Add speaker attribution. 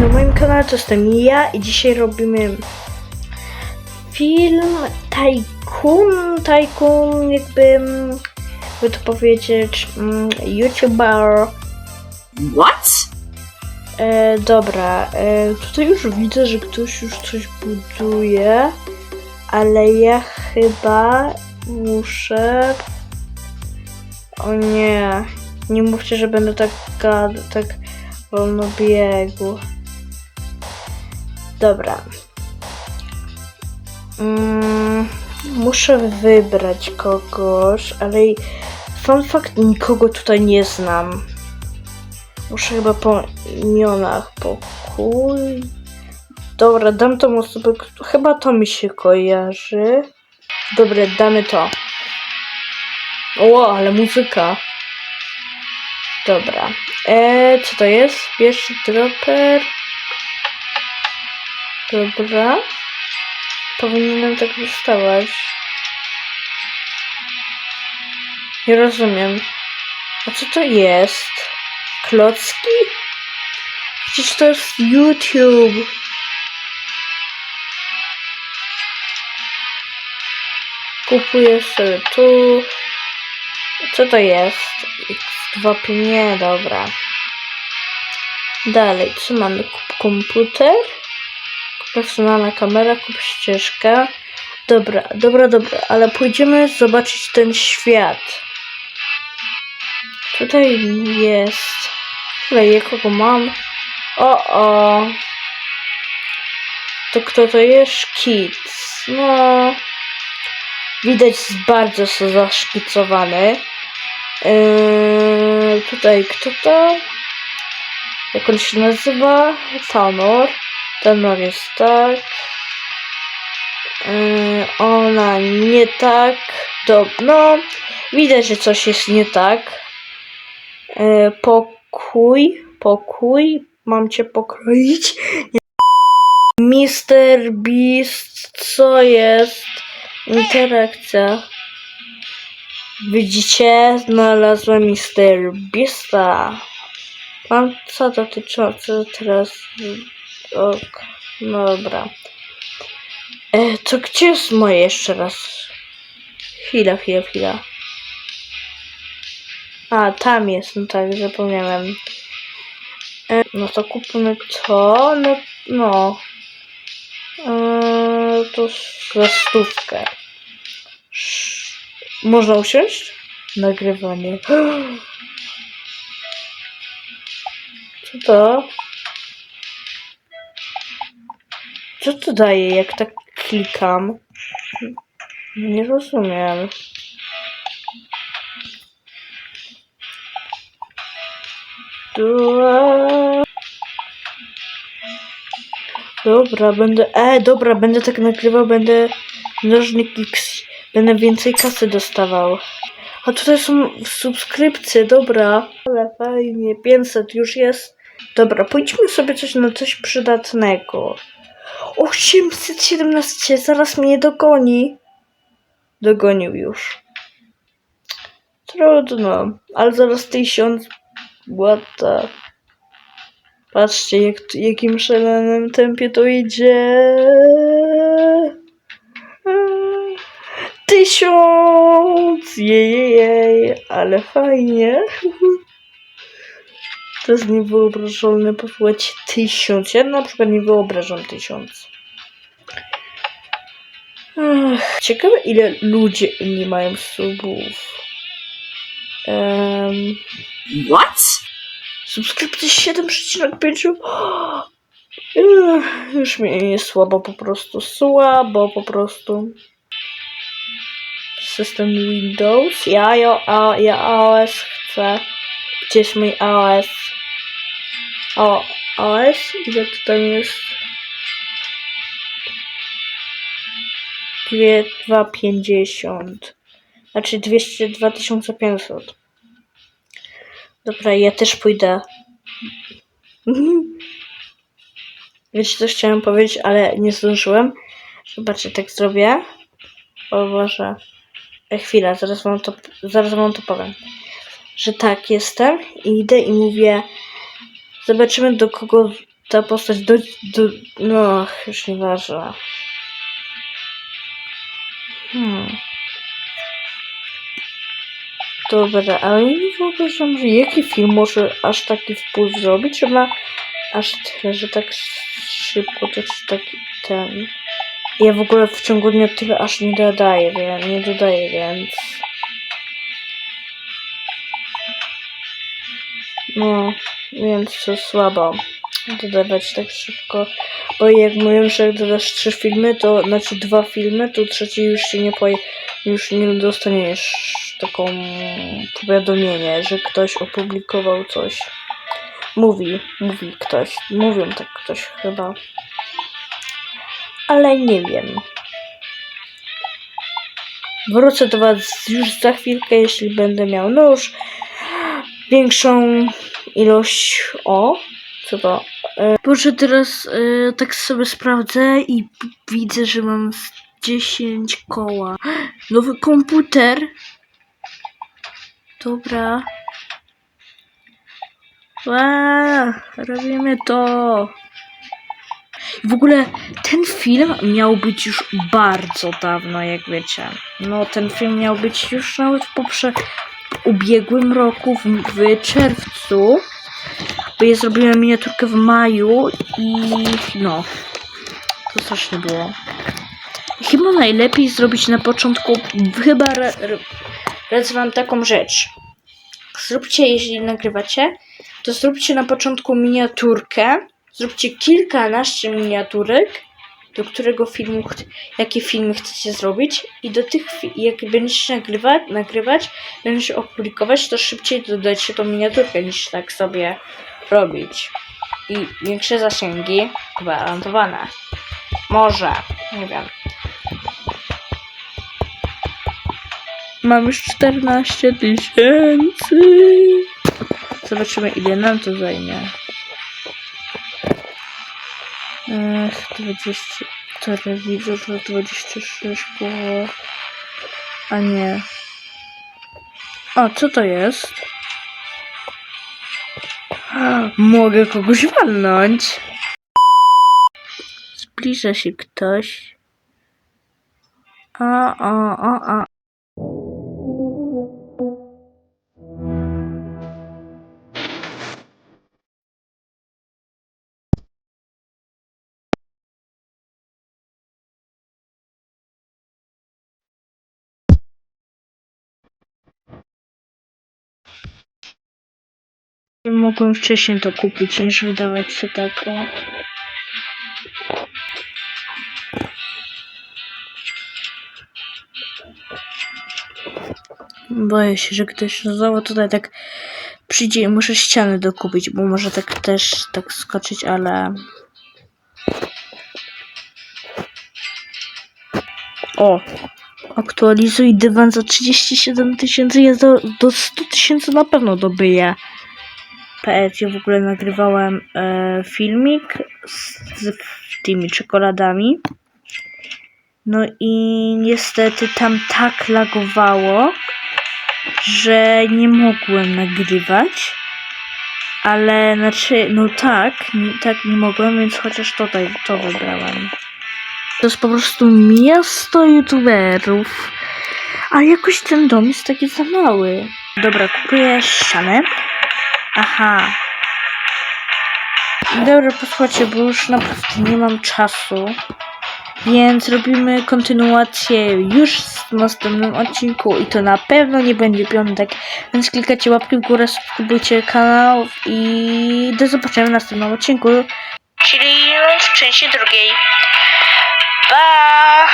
Speaker 1: na moim kanale, to jestem ja i dzisiaj robimy film Tycoon, Tycoon jakby, mm, by to powiedzieć, mm, YouTuber.
Speaker 2: What?
Speaker 1: E, dobra, e, tutaj już widzę, że ktoś już coś buduje, ale ja chyba muszę... O nie, nie mówcie, że będę tak tak wolno biegł. Dobra. Mm, muszę wybrać kogoś, ale fun fact, nikogo tutaj nie znam. Muszę chyba po imionach pokój. Dobra, dam tą osobę, chyba to mi się kojarzy. Dobra, damy to. O, ale muzyka. Dobra. E, co to jest? Pierwszy dropper. Dobra. Powinienem tak dostawać. Nie rozumiem. A co to jest? Klocki? Przecież to jest YouTube. Kupuję sobie tu. Co to jest? X2 nie, dobra. Dalej, co mamy? Komputer. Profesjonalna kamera, kup ścieżkę. Dobra, dobra, dobra, ale pójdziemy zobaczyć ten świat. Tutaj jest. Kleję, kogo mam? O, o. To kto to jest? Kids. No. Widać, bardzo so zaszkicowany. Yy, tutaj kto to? Jak on się nazywa? Tanor. Tanor jest tak. Yy, ona nie tak. Do, no, widać, że coś jest nie tak. E, pokój, pokój, mam cię pokroić. Mr. Beast, co jest? Interakcja. Widzicie? Znalazłem Mr. Beasta. Mam co dotyczące teraz. Ok, no dobra. E, to gdzie jest moje jeszcze raz? Chwila, chwila, chwila. A, tam jest, no tak, zapomniałem. E, no to kupmy to, no, no. E, to za stówkę. Można usiąść? Nagrywanie. Co to? Co to daje, jak tak klikam? Nie rozumiem. Dobra, będę. E, dobra, będę tak nagrywał, będę mnożnik X. Będę więcej kasy dostawał. A tutaj są subskrypcje, dobra. Ale fajnie, 500 już jest. Dobra, pójdźmy sobie coś na coś przydatnego. 817, zaraz mnie dogoni. Dogonił już. Trudno, ale zaraz 1000 What. Patrzcie, jak, jakim szalonym tempie to idzie. Tysiąc! Jej, jej, ale fajnie. Jest niewyobrażalne posłuchać tysiąc. Ja na przykład nie wyobrażam tysiąc. Ech, ciekawe ile ludzie nie mają subów. Um,
Speaker 2: What?
Speaker 1: Subskrypcje 7,5. Ech, Już mi jest słabo po prostu. Słabo po prostu. System Windows. Ja, ja, ja iOS chcę. Gdzie jest mój iOS? O? Ile to tam jest? 250. Znaczy 200, 2500. Dobra, ja też pójdę. Wiecie, co chciałem powiedzieć, ale nie zdążyłem. Zobaczcie, tak zrobię. O Boże. E, chwila, zaraz wam to, zaraz wam to powiem. Że tak, jestem i idę i mówię zobaczymy do kogo ta postać do, do no, już nieważne. Hmm. Dobra, ale nie wyobrażam, że jaki film może aż taki wpływ zrobić, że ma aż tyle, że tak szybko to czy taki ten. Ja w ogóle w ciągu dnia tyle aż nie dodaję, nie dodaję, więc. No, więc to słabo dodawać tak szybko. Bo jak mówią, że jak dodasz trzy filmy, to znaczy dwa filmy, to trzeci już się nie poje, już nie dostaniesz taką powiadomienie, że ktoś opublikował coś. Mówi, mówi ktoś. Mówią tak ktoś chyba. Ale nie wiem. Wrócę do Was już za chwilkę, jeśli będę miał no już większą ilość. O, co to? E, Boże, teraz e, tak sobie sprawdzę i widzę, że mam z 10 koła. Nowy komputer. Dobra. Ła, robimy to. W ogóle ten film miał być już bardzo dawno, jak wiecie. No, ten film miał być już nawet w poprze ubiegłym roku, w, w czerwcu. Bo ja zrobiłem miniaturkę w maju i no, to strasznie było. Chyba najlepiej zrobić na początku, chyba ra- ra- radzę wam taką rzecz. Zróbcie, jeśli nagrywacie, to zróbcie na początku miniaturkę. Zróbcie kilkanaście miniaturek, do którego filmu, jakie filmy chcecie zrobić i do tych, jak będziecie nagrywać, nagrywać, będziecie opublikować, to szybciej dodajcie tą miniaturkę niż tak sobie robić. I większe zasięgi gwarantowane. Może, nie wiem. Mam już 14 tysięcy. Zobaczymy ile nam to zajmie. Ech, 20. Telewizor to 26 było. A nie. O, co to jest? Mogę kogoś walnąć. Zbliża się ktoś. A, a, a, a. Mogłem wcześniej to kupić, niż wydawać się tak. O. Boję się, że ktoś znowu tutaj tak przyjdzie i muszę ściany dokupić, bo może tak też tak skoczyć, ale... O! Aktualizuj dywan za 37 tysięcy, ja do, do 100 tysięcy na pewno dobyję. Ja w ogóle nagrywałem e, filmik z, z tymi czekoladami. No i niestety tam tak lagowało, że nie mogłem nagrywać. Ale znaczy, no tak, nie, tak nie mogłem, więc chociaż tutaj to wybrałem. To jest po prostu miasto youtuberów. A jakoś ten dom jest taki za mały. Dobra, kupuję ścianę. Aha. Dobra, posłuchajcie, bo już naprawdę nie mam czasu. Więc robimy kontynuację już w następnym odcinku i to na pewno nie będzie piątek. Więc klikajcie łapki w górę, subskrybujcie kanał i do zobaczenia w następnym odcinku. Czyli w części drugiej. Pa!